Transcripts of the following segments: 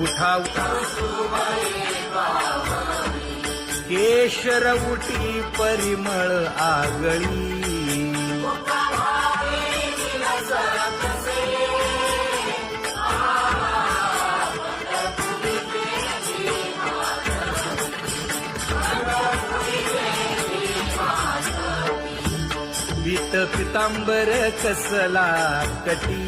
उठा केशर परिमळ आगळी. पित पितांबर कसला कटी.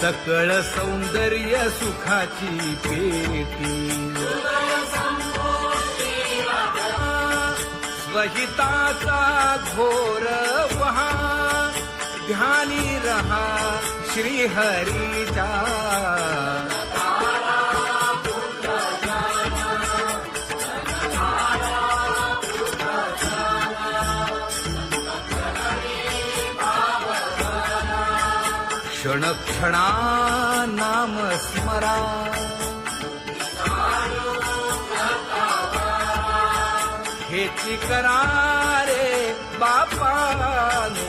सकळ सौंदर्य सुखाची पेटी. स्वहिताचा घोर वहा ध्यानी रहा श्रीहरीचा. क्षण क्षणा नाम स्मरा। हेची करा रे बापानो।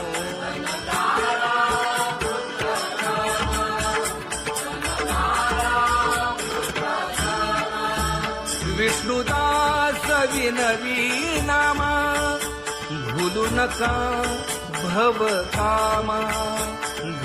विष्णुदास विनवी नामा भूलू नका भव कामा।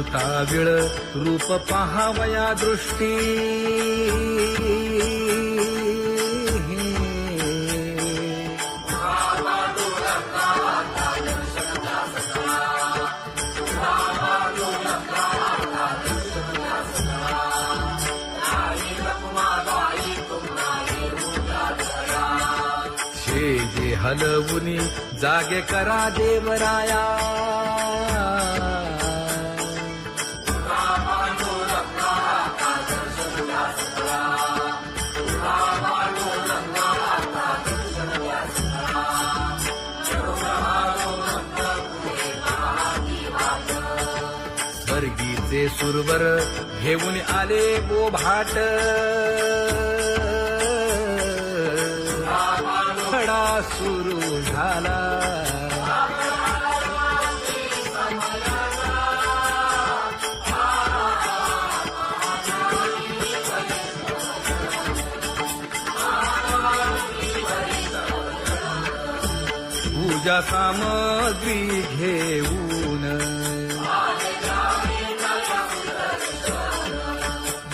मन रूप पहावया दृष्टी. शेजे हलवुनी जागे करा देवराया. सुरवर घेऊन आले बोभाट. खडा सुरू झाला. पूजा सामग्री घेऊन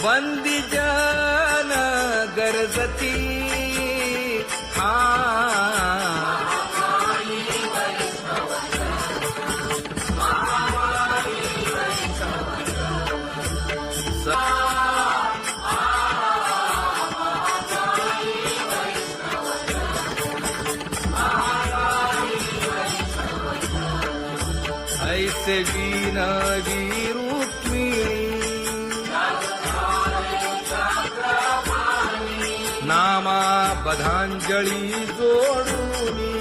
बंदी जन गरजती। हा। ऐसे बीना वीर नामा पदांजळी जोडून.